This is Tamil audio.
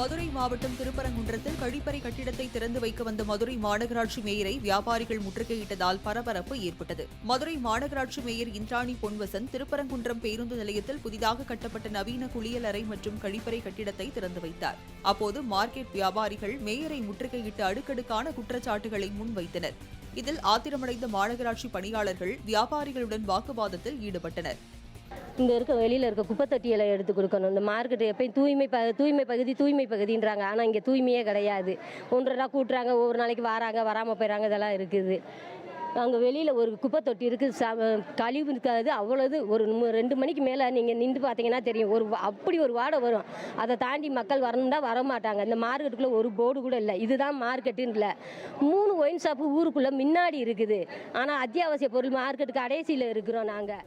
மதுரை மாவட்டம் திருப்பரங்குன்றத்தில் கழிப்பறை கட்டிடத்தை திறந்து வைக்க வந்த மதுரை மாநகராட்சி மேயரை வியாபாரிகள் முற்றுகையிட்டதால் பரபரப்பு ஏற்பட்டது. மதுரை மாநகராட்சி மேயர் இந்திராணி பொன்வசன் திருப்பரங்குன்றம் பேருந்து நிலையத்தில் புதிதாக கட்டப்பட்ட நவீன குளியலறை மற்றும் கழிப்பறை கட்டிடத்தை திறந்து வைத்தார். அப்போது மார்க்கெட் வியாபாரிகள் மேயரை முற்றுகையிட்டு அடுக்கடுக்கான குற்றச்சாட்டுகளை முன்வைத்தனர். இதில் ஆத்திரமடைந்த மாநகராட்சி பணியாளர்கள் வியாபாரிகளுடன் வாக்குவாதத்தில் ஈடுபட்டனர். இங்கே இருக்க வெளியில் இருக்க குப்பை எடுத்து கொடுக்கணும். இந்த மார்க்கெட் எப்பயும் தூய்மை ப தூய்மை பகுதி தூய்மை பகுதின்றாங்க. ஆனால் இங்கே தூய்மையே கிடையாது. ஒன்றரை நாள் கூட்டுறாங்க ஒவ்வொரு நாளைக்கு வராங்க வராமல் போயிடறாங்க இதெல்லாம் இருக்குது. அங்கே வெளியில் ஒரு குப்பை தொட்டி இருக்குது ச கழிவு இருக்காது அவ்வளோது ஒரு ரெண்டு மணிக்கு மேலே நீங்கள் நின்று பார்த்தீங்கன்னா தெரியும். ஒரு அப்படி ஒரு வாடை வரும். அதை தாண்டி மக்கள் வரணும்னா வர மாட்டாங்க இந்த மார்க்கெட்டுக்குள்ளே ஒரு போர்டு கூட இல்லை. இதுதான் மார்க்கெட்டுன்னு இல்லை. மூணு ஒயின் ஷாப்பு ஊருக்குள்ளே முன்னாடி இருக்குது. ஆனால் அத்தியாவசிய பொருள் மார்க்கெட்டு கடைசியில் இருக்கிறோம் நாங்கள்